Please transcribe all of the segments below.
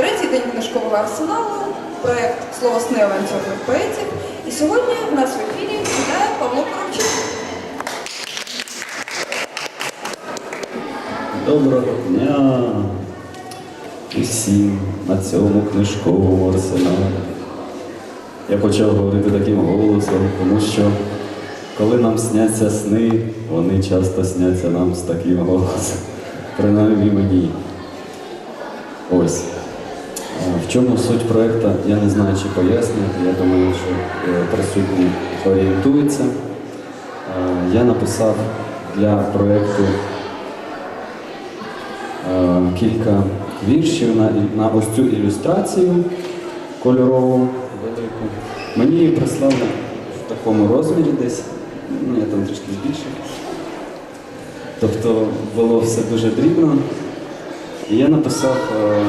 Третій день книжкового арсеналу, проєкт Словосне авантюрних поетів. І сьогодні в нас в ефірі читає Павло Коробчук. Доброго дня усім на цьому книжковому арсеналі. Я почав говорити таким голосом, тому що коли нам сняться сни, вони часто сняться нам з таким голосом. Принаймні мені. Ось. В чому суть проєкту, я не знаю, чи пояснювати. Я думаю, що е, присутні орієнтуються. Е, Я написав для проєкту е, кілька віршів на, на ось цю ілюстрацію кольорову велику. Мені її прислали в такому розмірі десь. Ну, я там трішки збільшив. Тобто було все дуже дрібно. І я написав е,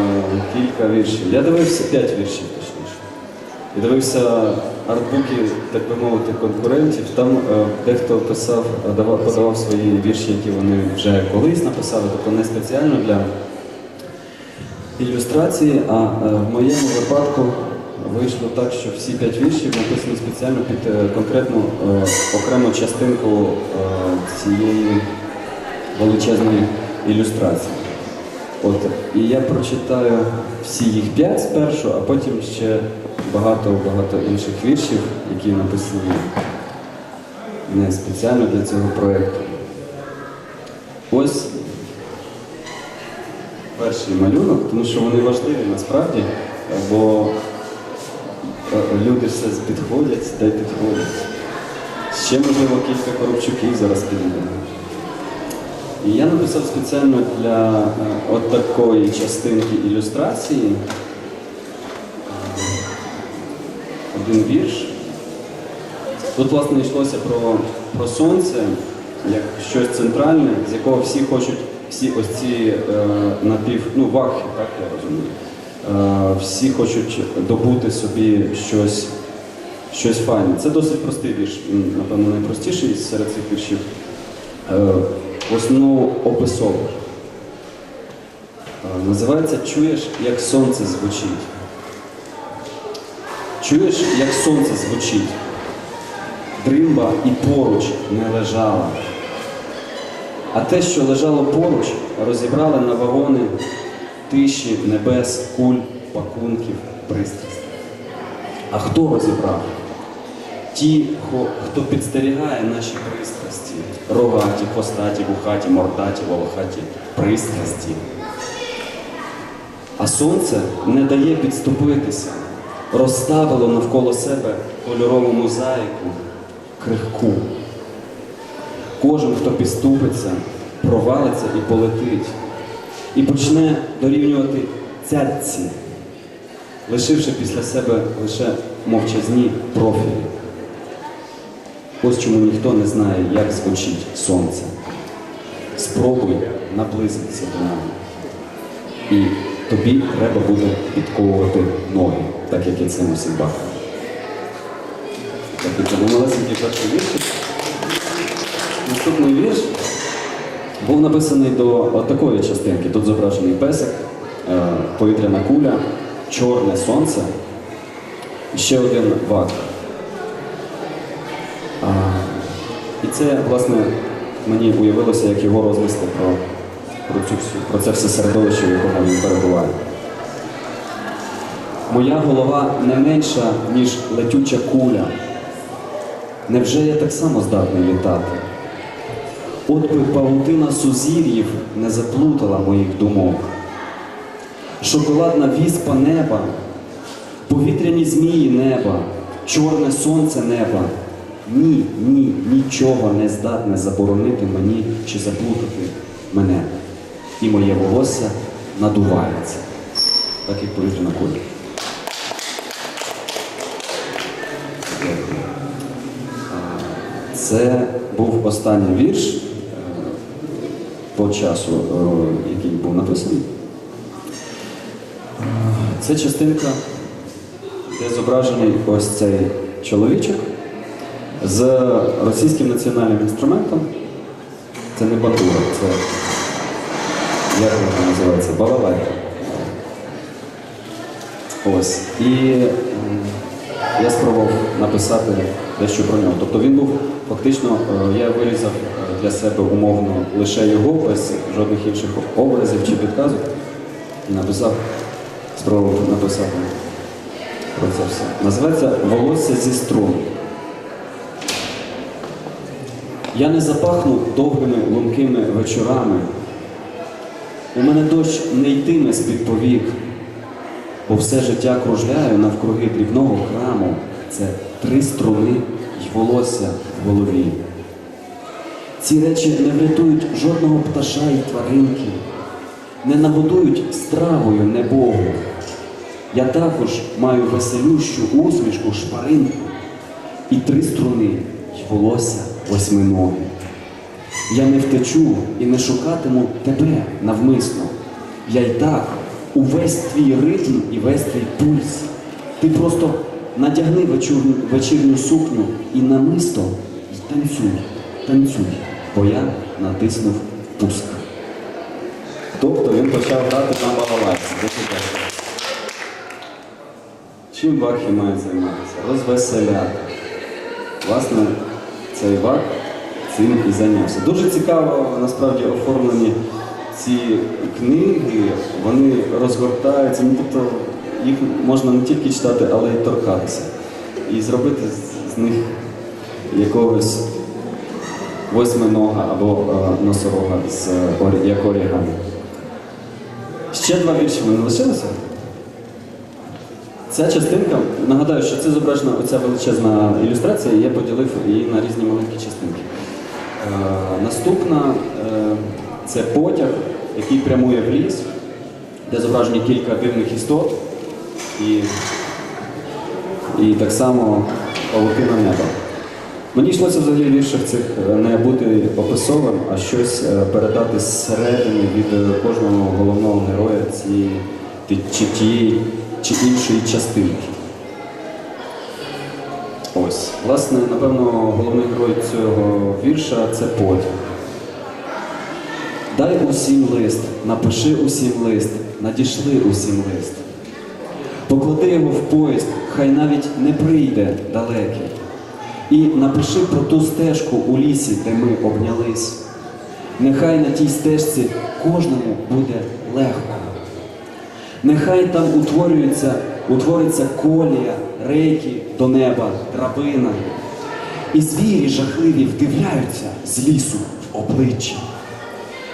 кілька віршів. Я дивився п'ять віршів точніше. І дивився артбуки, так би мовити, конкурентів. Там е, дехто писав, е, давав, подавав свої вірші, які вони вже колись написали, тобто не спеціально для ілюстрації, а е, в моєму випадку вийшло так, що всі п'ять віршів написані спеціально під е, конкретну е, окрему частинку е, цієї величезної ілюстрації. От, і я прочитаю всі їх п'ять спершу, а потім ще багато-багато інших віршів, які написані не спеціально для цього проєкту. Ось перший малюнок, тому що вони важливі насправді, бо е, люди все підходять, та й підходять. Ще, можливо, кілька коробчуків зараз підійдемо. І я написав спеціально для е, от такої частинки ілюстрації е, один вірш. Тут, власне, йшлося про, про сонце, як щось центральне, з якого всі хочуть, всі ось ці е, напів, ну, вахи, так я розумію. Е, всі хочуть добути собі щось, щось файне. Це досить простий вірш, напевно, найпростіший серед цих віршів. Е, описовий. Е, Називається Чуєш, як сонце звучить. Чуєш, як сонце звучить. Дримба і поруч не лежала. А те, що лежало поруч, розібрали на вагони тиші, небес, куль, пакунків, пристрастей. А хто розібрав? Ті, хто, підстерігає наші пристрасті, рогаті, хвостаті, вухаті, мордаті, волохаті, пристрасті. А сонце не дає підступитися, розставило навколо себе кольорову мозаїку, крихку. Кожен, хто підступиться, провалиться і полетить, і почне дорівнювати цятці, лишивши після себе лише мовчазні профілі. Ось чому ніхто не знає, як звучить сонце. Спробуй наблизитися до нього. І тобі треба буде підковувати ноги, так як і цим усім бахам. Так, це був малесенький перший вірш. Наступний вірш був написаний до такої частинки. Тут зображений песик, е, повітряна куля, чорне сонце і ще один вак. А, і це, власне, мені уявилося, як його розмисли про, про, цю, про це все середовище, в якому він перебуває. Моя голова не менша, ніж летюча куля. Невже я так само здатний літати? От би павутина сузір'їв не заплутала моїх думок. Шоколадна віспа неба, повітряні змії неба, чорне сонце неба. Ні, ні, нічого не здатне заборонити мені чи заплутати мене. І моє волосся надувається, так як повітряна куля. Це був останній вірш е, по часу, е, який був написаний. Е, Це частинка, де зображений ось цей чоловічок з російським національним інструментом. Це не бандура, це як вона називається? Балалайка. Ось. І я спробував написати дещо про нього. Тобто він був фактично, е, я вирізав е, для себе умовно лише його, без жодних інших образів чи підказок. Написав, спробував написати про це все. Називається Волосся зі струн. Я не запахну довгими лункими вечорами. У мене дощ не йтиме з-під повік, бо все життя кружляю навкруги дрібного храму. Це три струни й волосся в голові. Ці речі не врятують жодного пташа і тваринки, не нагодують стравою небогу. Я також маю веселющу усмішку шпаринку і три струни й волосся восьминоги. Я не втечу і не шукатиму тебе навмисно. Я й так увесь твій ритм і весь твій пульс. Ти просто надягни вечірню, вечірню сукню і намисто й танцюй, танцюй, бо я натиснув пуск. Тобто він почав грати на балалайці. Чим Бахі має займатися? Розвеселяти. Власне, цей Бах цим і зайнявся. Дуже цікаво насправді оформлені ці книги, вони розгортаються, ну тобто їх можна не тільки читати, але й торкатися. І зробити з- них якогось восьминога або е, носорога з е, як орігамі. Ще два вірші вони лишилися. Ця частинка, нагадаю, що це зображена оця величезна ілюстрація, я поділив її на різні маленькі частинки. Е, наступна е, це потяг, який прямує в ліс, де зображені кілька дивних істот, і, і так само павуки на небо. Мені йшлося взагалі в цих е, не бути описовим, а щось передати зсередини від кожного головного героя цієї чи тієї чи іншої частинки. Ось, власне, напевно, головний герой цього вірша це потяг. Дай усім лист, напиши усім лист, надішли усім лист. Поклади його в поїзд, хай навіть не прийде далекий. І напиши про ту стежку у лісі, де ми обнялись. Нехай на тій стежці кожному буде легко. Нехай там утворюється, утвориться колія, рейки до неба, драбина. І звірі жахливі вдивляються з лісу в обличчя.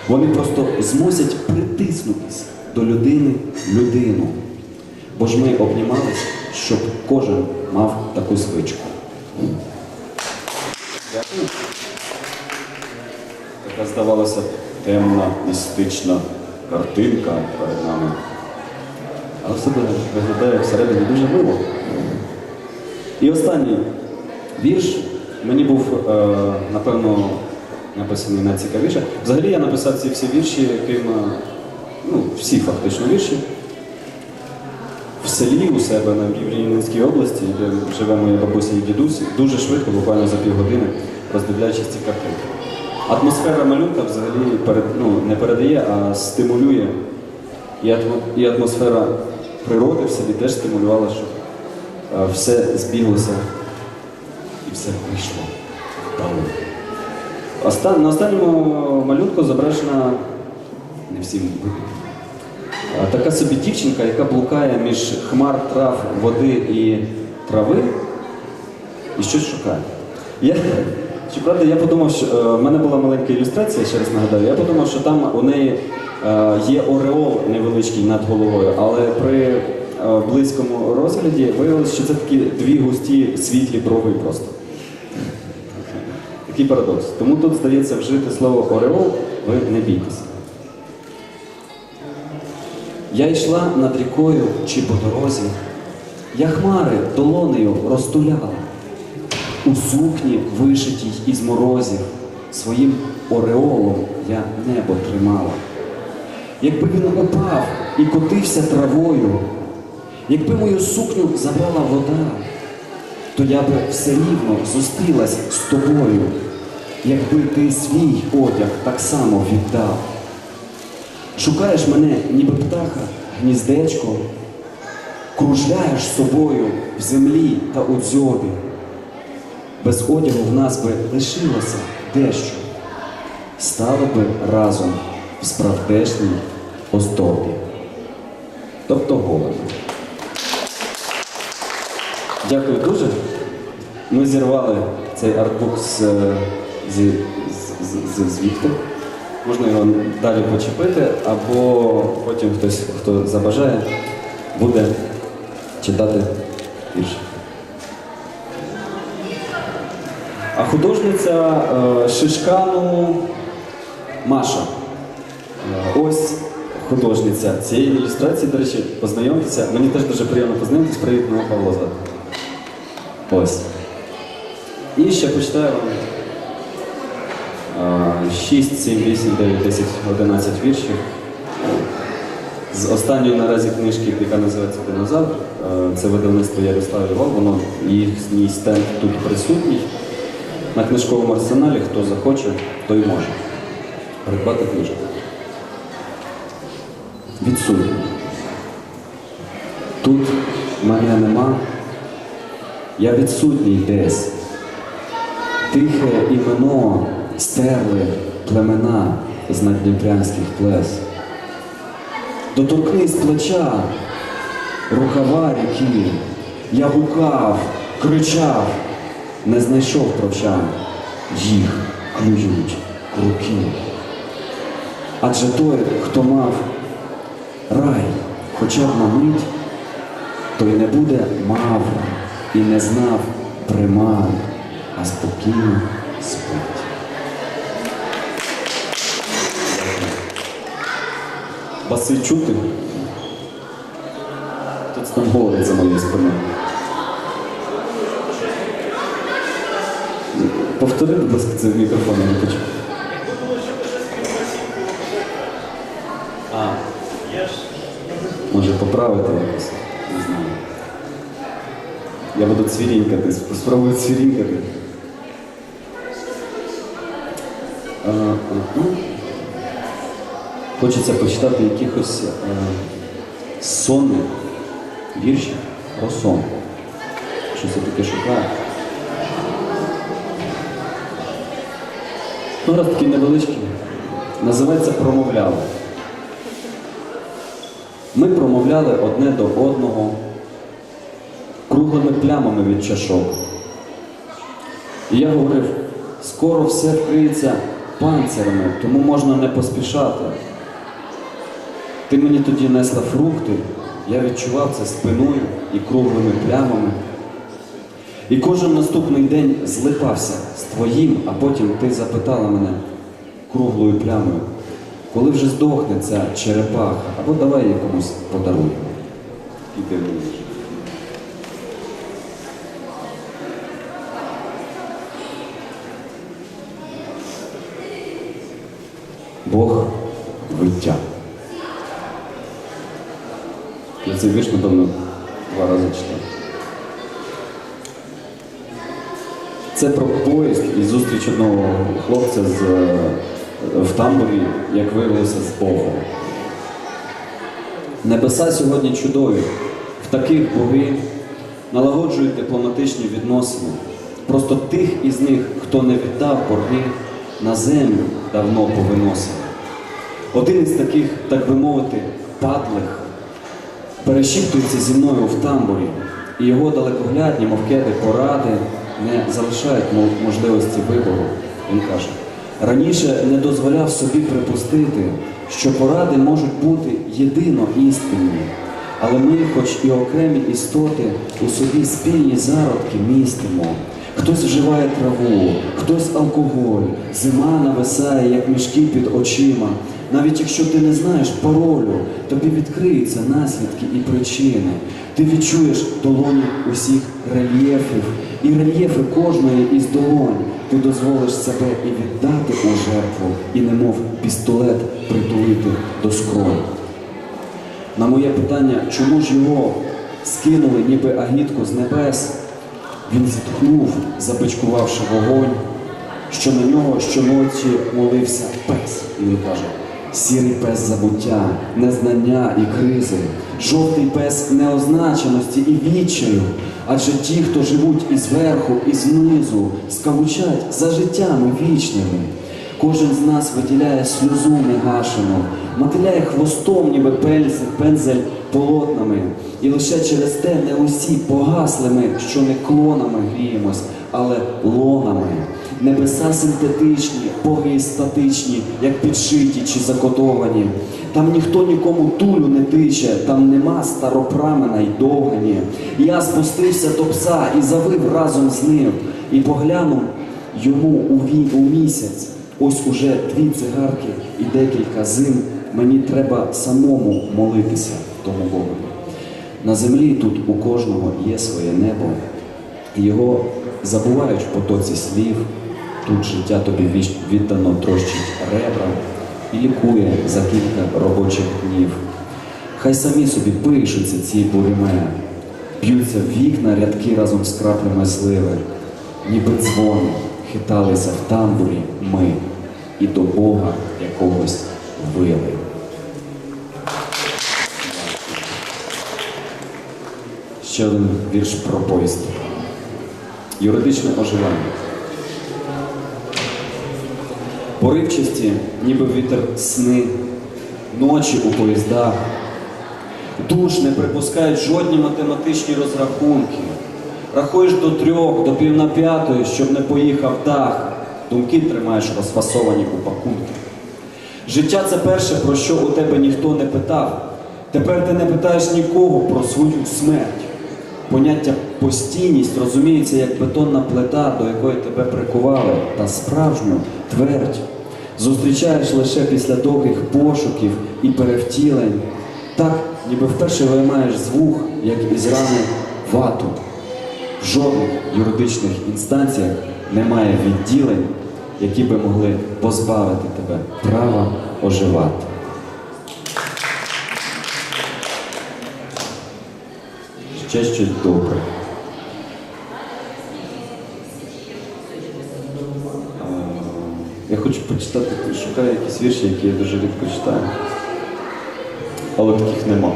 Вони просто змусять притиснутись до людини людину. Бо ж ми обнімались, щоб кожен мав таку звичку. Така здавалося темна, містична картинка перед нами. Але все виглядає всередині дуже мило. І останній вірш мені був, е, напевно, написаний найцікавіше. Взагалі я написав ці всі вірші, крім, е, ну, всі фактично вірші. В селі у себе на Рівненській області, де живе моя бабуся і дідусь, дуже швидко, буквально за півгодини, роздивляючись ці картинки. Атмосфера малюнка взагалі перед, ну, не передає, а стимулює. І атмосфера природи в селі теж стимулювала, щоб е, все збіглося і все вийшло вдало. Оста- на останньому малюнку зображена не всім Така собі дівчинка, яка блукає між хмар, трав, води і трави і щось шукає. Я, щоправда, я подумав, що е, в мене була маленька ілюстрація, ще раз нагадаю. Я подумав, що там у неї е, є ореол невеличкий над головою, але при е, близькому розгляді виявилося, що це такі дві густі світлі брови просто. Такий парадокс. Тому тут, здається, вжити слово ореол, ви не бійтеся. Я йшла над рікою чи по дорозі, я хмари долонею розтуляла, у сукні, вишитій із морозів, своїм ореолом я небо тримала. Якби він упав і котився травою, якби мою сукню забрала вода, то я би все рівно зустрілась з тобою, якби ти свій одяг так само віддав. Шукаєш мене, ніби птаха, гніздечко, кружляєш собою в землі та у дзьобі. Без одягу в нас би лишилося дещо. Стали би разом в справдешній оздобі. Тобто голими. Дякую дуже. Ми зірвали цей артбук з, е, з, з, з, звідти. Можна його далі почепити, або потім хтось, хто забажає, буде читати вірш. А художниця е, Шишкану Маша. Художниця цієї ілюстрації, до речі, познайомтеся. Мені теж дуже приємно познайомитися. Привіт, мене Павло. Ось. І ще почитаю вам 6, 7, 8, 9, 10, 11 віршів. З останньої наразі книжки, яка називається Динозавр, це видавництво Ярослав Івал, воно їхній стенд тут присутній. На книжковому арсеналі, хто захоче, той може придбати книжку. Відсутній. Тут мене нема, я відсутній десь. Тихе імено стерли племена з наддніпрянських плес. Доторкнись плеча, рукава ріки, я гукав, кричав, не знайшов прощан, їх клюють руки. Адже той, хто мав рай, хоча б на мить, той не буде мав і не знав примар, а спокійно спить. Баси чути? Тут там говорить за моєю спиною. Повтори, будь ласка, це мікрофон, не почув. Може поправити якось? Не знаю. Я буду цвірінькати, спробую цвірінькати. А. Хочеться почитати якихось е, сонних віршів про сон. Щось я таке шукаю. Ну, раз такий невеличкий. Називається промовляли. Ми промовляли одне до одного круглими плямами від чашок. І я говорив, скоро все вкриється панцирами, тому можна не поспішати. Ти мені тоді несла фрукти, я відчував це спиною і круглими плямами. І кожен наступний день злипався з твоїм, а потім ти запитала мене круглою плямою, коли вже здохне ця черепаха, або давай її комусь подаруй. І ти. Бог виття. Я цей вірш, напевно, два рази читав. Це про поїзд і зустріч одного хлопця з, е, в тамбурі, як виявилося, з Богом. Небеса сьогодні чудові, в таких боги налагоджують дипломатичні відносини. Просто тих із них, хто не віддав борги, на землю давно повиносили. Один із таких, так би мовити, падлих перешіптується зі мною в тамбурі, і його далекоглядні, мов кеди, поради не залишають можливості вибору. Він каже, раніше не дозволяв собі припустити, що поради можуть бути єдино істинні, але ми, хоч і окремі істоти, у собі спільні зародки містимо. Хтось вживає траву, хтось алкоголь, зима нависає, як мішки під очима. Навіть якщо ти не знаєш паролю, тобі відкриються наслідки і причини. Ти відчуєш долоні усіх рельєфів і рельєфи кожної із долонь. Ти дозволиш себе і віддати у жертву, і немов пістолет притулити до скронь. На моє питання, чому ж його скинули ніби агітку з небес, він зітхнув, забичкувавши вогонь, що на нього щоночі молився пес. І він каже, Сірий пес забуття, незнання і кризи, жовтий пес неозначеності і відчаю. Адже ті, хто живуть і зверху, і знизу, скавучать за життями вічними. Кожен з нас виділяє сльозу негашену, мотиляє хвостом, ніби пельзель, пензель полотнами. І лише через те не усі погасли ми, що не клонами гріємось, але лонами. Небеса синтетичні, боги статичні, як підшиті чи закодовані. Там ніхто нікому тулю не тиче, там нема старопрамена й довгані. Я спустився до пса і завив разом з ним, і поглянув йому у, ві- у місяць. Ось уже дві цигарки і декілька зим. Мені треба самому молитися тому Богу. На землі тут у кожного є своє небо, його забувають в потоці слів. Тут життя тобі віддано трощить ребра і лікує за кілька робочих днів. Хай самі собі пишуться ці буріме, б'ються в вікна рядки разом з краплями сливи, ніби дзвони хиталися в тамбурі ми і до Бога якогось вили. Ще один вірш про поїзд. Юридичне оживання. Поривчасті, ніби вітер сни, ночі у поїздах. Душ не припускають жодні математичні розрахунки. Рахуєш до трьох, до пів на п'ятої, щоб не поїхав дах. Думки тримаєш розфасовані у пакунки. Життя це перше, про що у тебе ніхто не питав. Тепер ти не питаєш нікого про свою смерть. Поняття постійність розуміється як бетонна плита, до якої тебе прикували, та справжню твердь. Зустрічаєш лише після довгих пошуків і перевтілень. Так, ніби вперше виймаєш звук, як із рани вату. В жодних юридичних інстанціях немає відділень, які би могли позбавити тебе права оживати. Ще щось добре. Е, Я хочу почитати, шукаю якісь вірші, які я дуже рідко читаю. Але таких нема.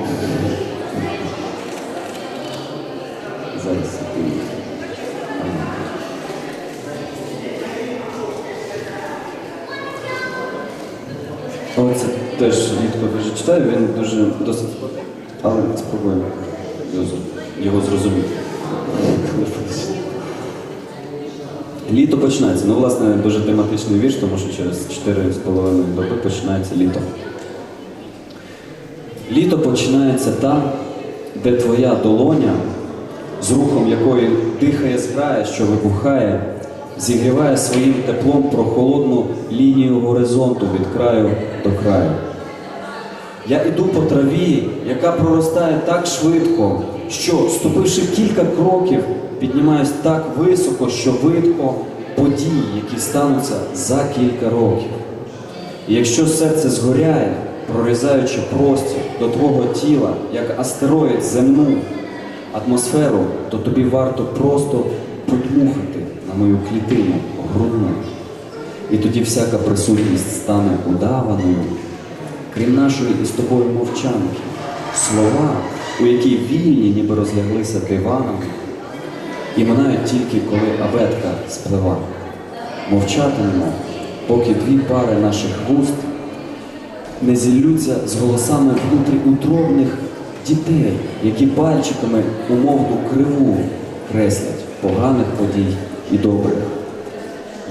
Зараз секунду. Але це теж рідко дуже читаю, він дуже досить. Але його, його зрозуміти. Літо починається. Ну, власне, дуже тематичний вірш, тому що через 4,5 доби починається літо. Літо починається там, де твоя долоня, з рухом якої дихає зграя, що вибухає, зігріває своїм теплом прохолодну лінію горизонту від краю до краю. Я іду по траві, яка проростає так швидко, що, ступивши кілька кроків, піднімаюсь так високо, що видко події, які стануться за кілька років. І якщо серце згоряє, прорізаючи простір до твого тіла, як астероїд земну атмосферу, то тобі варто просто подмухати на мою клітину грудну. І тоді всяка присутність стане удаваною, крім нашої із тобою мовчанки, слова, у які вільні ніби розляглися диванами, і минають тільки, коли абетка сплива. Мовчатимемо, поки дві пари наших вуст не зіллються з голосами внутріутробних дітей, які пальчиками умовну криву креслять поганих подій і добрих.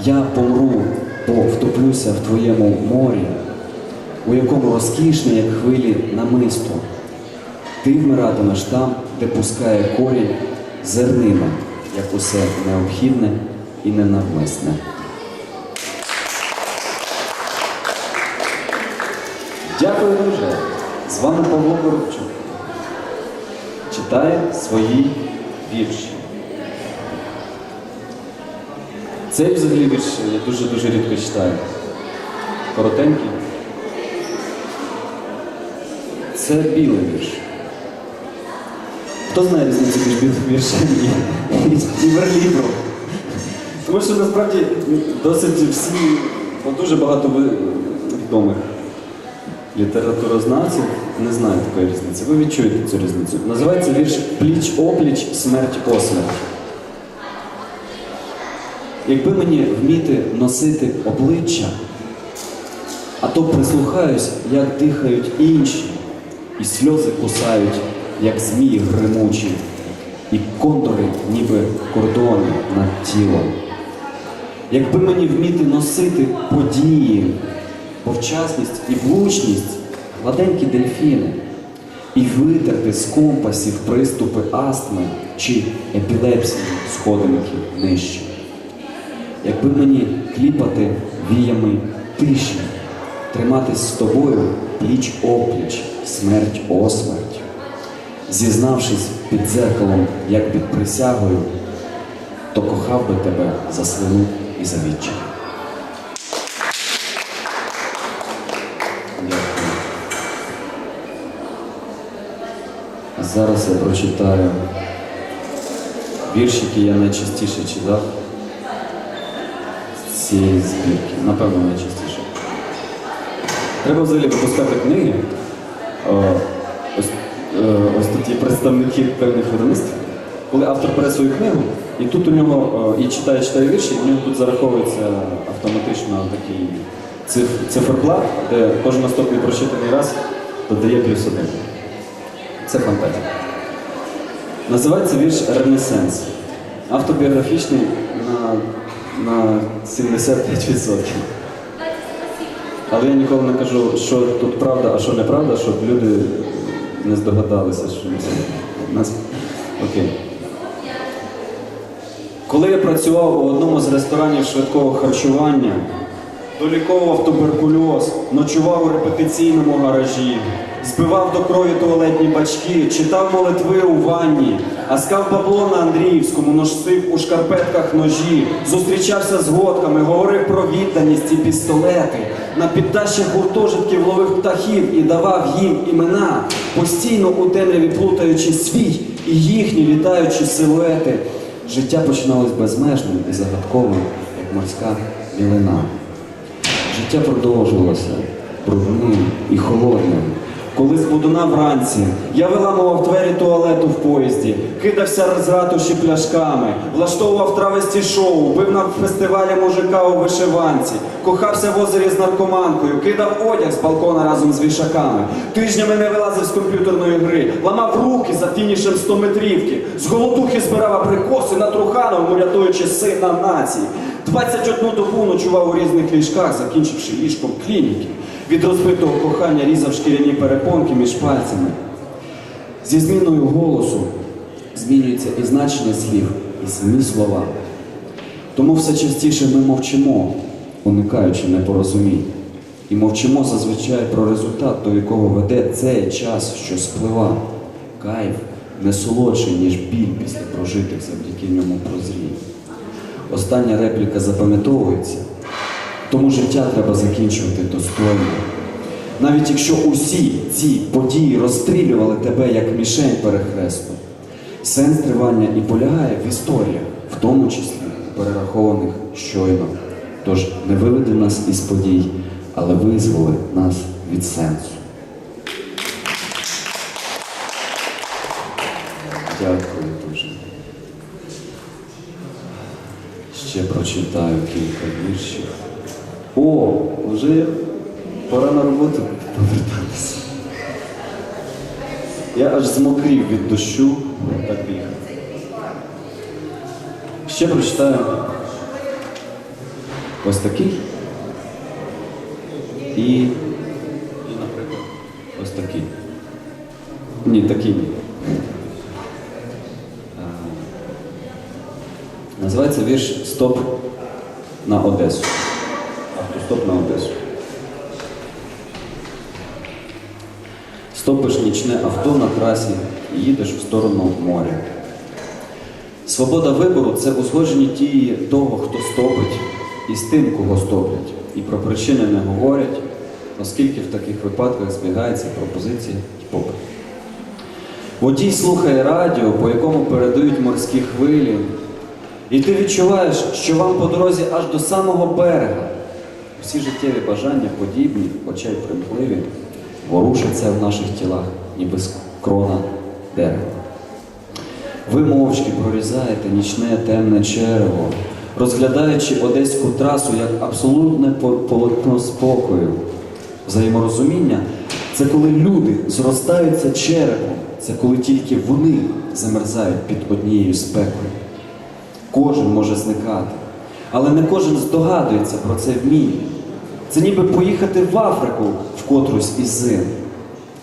Я помру, бо втоплюся в твоєму морі, у якому розкішне, як хвилі намисто. Ти вмиратимеш там, де пускає корінь зернина, як усе необхідне і ненавмисне. Дякую дуже. З вами Павло Коробчук. Читає свої вірші. Цей взагалі вірш я дуже-дуже рідко читаю. Коротенький. Це білий вірш. Хто знає різницю між віршем і, і? Тому що насправді досить всі, дуже багато відомих літературознавців не знаю такої різниці. Ви відчуєте цю різницю. Називається вірш Пліч опліч, смерть осмерть. Якби мені вміти носити обличчя, а то прислухаюсь, як дихають інші, і сльози кусають, як змії гримучі, і контури, ніби кордони над тілом. Якби мені вміти носити події, повчасність і влучність, гладенькі дельфіни, і витерти з компасів приступи астми чи епілепсії сходинки нижче. Якби мені кліпати віями тиші, триматись з тобою пліч опліч, смерть осмерть, зізнавшись під дзеркалом, як під присягою, то кохав би тебе за слину і за відчай. А зараз я прочитаю вірш, який я найчастіше читав з цієї збірки. Напевно, найчастіше. Треба взагалі випускати книги. Представники певних видавництв. Коли автор бере свою книгу, і тут у нього е, і читає, читає вірші, і в нього тут зараховується автоматично такий циф- циферблат, де кожен наступний прочитаний раз додає плюс один. Це фантастика. Називається вірш Ренесенс. Автобіографічний на, на 75%. Але я ніколи не кажу, що тут правда, а що неправда, щоб люди не здогадалися, що нас. Окей. Коли я працював у одному з ресторанів швидкого харчування, доліковував туберкульоз, ночував у репетиційному гаражі, збивав до крові туалетні бачки, читав молитви у ванні, аскав бабло на Андріївському, носив у шкарпетках ножі, зустрічався з годками, говорив про відданість і пістолети, на піддащах гуртожитків ловив птахів і давав їм імена, постійно у темряві плутаючи свій і їхні літаючі силуети. Життя починалось безмежним і загадковим, як морська мілина. Життя продовжувалося брудним і холодним. Коли з будуна вранці я виламував двері туалету в поїзді, кидався з ратуші пляшками, влаштовував травесті шоу, бив на фестивалі мужика у вишиванці, кохався в озері з наркоманкою, кидав одяг з балкона разом з вішаками, тижнями не вилазив з комп'ютерної гри, ламав руки за фінішем 100 метрівки, з голодухи збирав абрикоси на Трухановому, рятуючи сина нації. 21 добу ночував у різних ліжках, закінчивши ліжком клініки. Від розбитого кохання різав шкіряні перепонки між пальцями. Зі зміною голосу змінюється і значення слів, і самі слова. Тому все частіше ми мовчимо, уникаючи непорозумінь. І мовчимо зазвичай про результат, до якого веде цей час, що сплива. Кайф не солодший, ніж біль після прожитих завдяки ньому прозрінь. Остання репліка запам'ятовується, тому життя треба закінчувати достойно. Навіть якщо усі ці події розстрілювали тебе як мішень перехресту, сенс тривання і полягає в історіях, в тому числі перерахованих щойно. Тож не виведи нас із подій, але визволи нас від сенсу. Дякую дуже. Ще прочитаю кілька віршів. О, вже пора на роботу повертатися. Я аж змокрів від дощу, так бігав. Ще прочитаю ось такий. І, і, наприклад, ось такий. Ні, такий ні. Називається вірш Стоп на Одесу. Автостоп на Одесу. Нічне авто на трасі і їдеш в сторону моря. Свобода вибору це узгоджені дії того, хто стопить, і з тим, кого стоплять. І про причини не говорять, оскільки в таких випадках збігається пропозиція і попит. Водій слухає радіо, по якому передають морські хвилі, і ти відчуваєш, що вам по дорозі аж до самого берега. Всі життєві бажання подібні, хоча й примхливі. ворушиться в наших тілах, ніби з крона дерева. Ви мовчки прорізаєте нічне темне черево, розглядаючи одеську трасу як абсолютне полотно спокою. Взаєморозуміння це коли люди зростаються черепом, це коли тільки вони замерзають під однією спекою. Кожен може зникати, але не кожен здогадується про це вміння. Це ніби поїхати в Африку в котрусь із зим.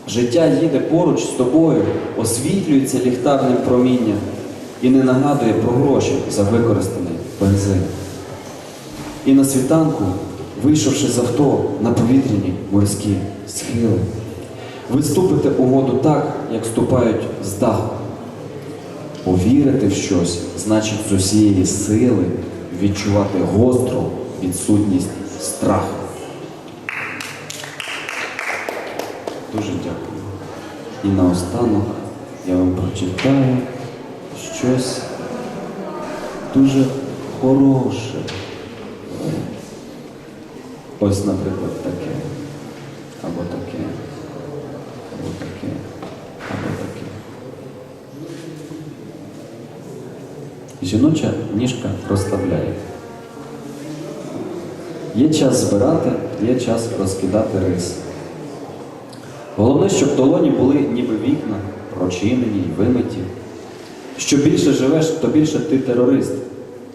Життя їде поруч з тобою, освітлюється ліхтарним промінням і не нагадує про гроші за використаний бензин. І на світанку, вийшовши з авто на повітряні морські схили, ви ступите у воду так, як ступають з даху. Повірити в щось значить з усієї сили відчувати гостру відсутність страху. Дуже дякую. І наостанок я вам прочитаю щось дуже хороше. Ось, наприклад, таке. Або таке. Або таке. Або таке. Жіноча ніжка розслабляє. Є час збирати, є час розкидати рис. Головне, щоб долоні були ніби вікна, прочинені й вимиті. Що більше живеш, то більше ти терорист.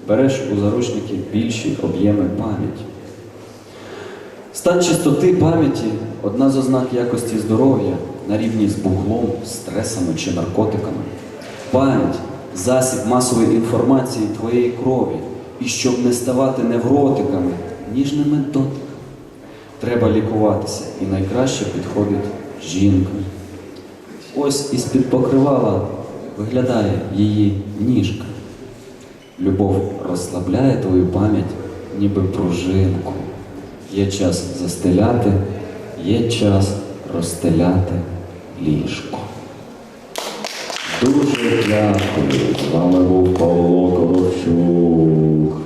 Береш у заручники більші об'єми пам'яті. Стан чистоти пам'яті одна з ознак якості здоров'я на рівні з буглом, стресами чи наркотиками. Пам'ять засіб масової інформації твоєї крові. І щоб не ставати невротиками, ніжними дотиками. Треба лікуватися, і найкраще підходить жінка. Ось із-під покривала виглядає її ніжка. Любов розслабляє твою пам'ять, ніби пружинку. Є час застеляти, є час розстеляти ліжко. Дуже дякую. З вами був Павло Коровчук.